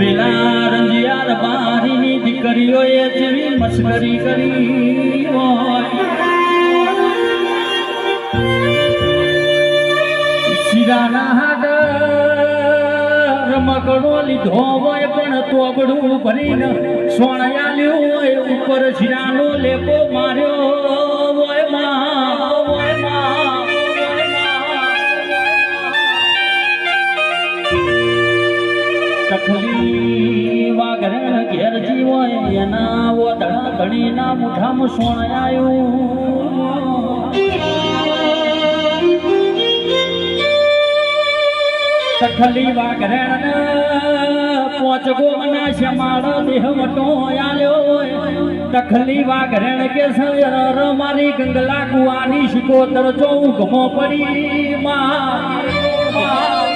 પેલા રંજિયાર બારીની દીકરીઓએ જેવી મશ્કરી કરી હોય. શિરાના હાડ રમકડો લીધો હોય પણ તોબડું ભરીને સોણયાલ્યું હોય, ઉપર શિરાનો લેપો માર્યો માં વાઘરણ ઘેરજી હોય એના ઓદળા ધણીના મુઠામાં સોણાયું. તખલી વાગરણ પોચ ગોમના શ્યામાળ દેહ વટો આલ્યો તખલી વાગરણ કે સર મારી ગંગલા કુવાની શિકોતર જોઉં ગમો પડી માં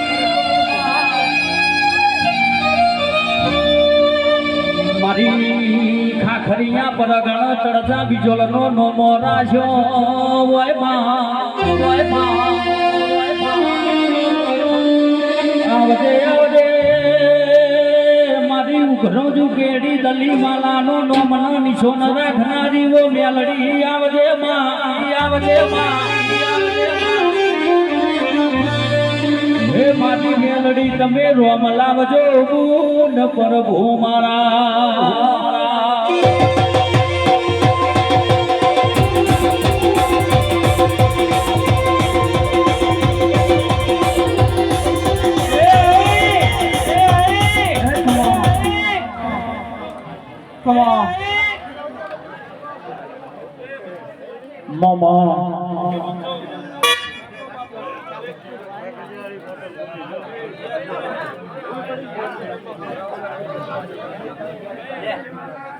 મારી ખાખરિયા પરગણ ચડતા બીજોલનો નોમો રાખ્યો ઓયમાં ઓયમાં ઓયમાં આવજે આવજે. મારી ઉઘરો જુ કેડી દલી માલાનો નોમનો નિશોન રાખનારી વો મેલડી, આવજે માં આવજે માં. મારી તમે રોમ લાવજો ગુણ પ્રભુ મારા Come on. Mama. Yeah.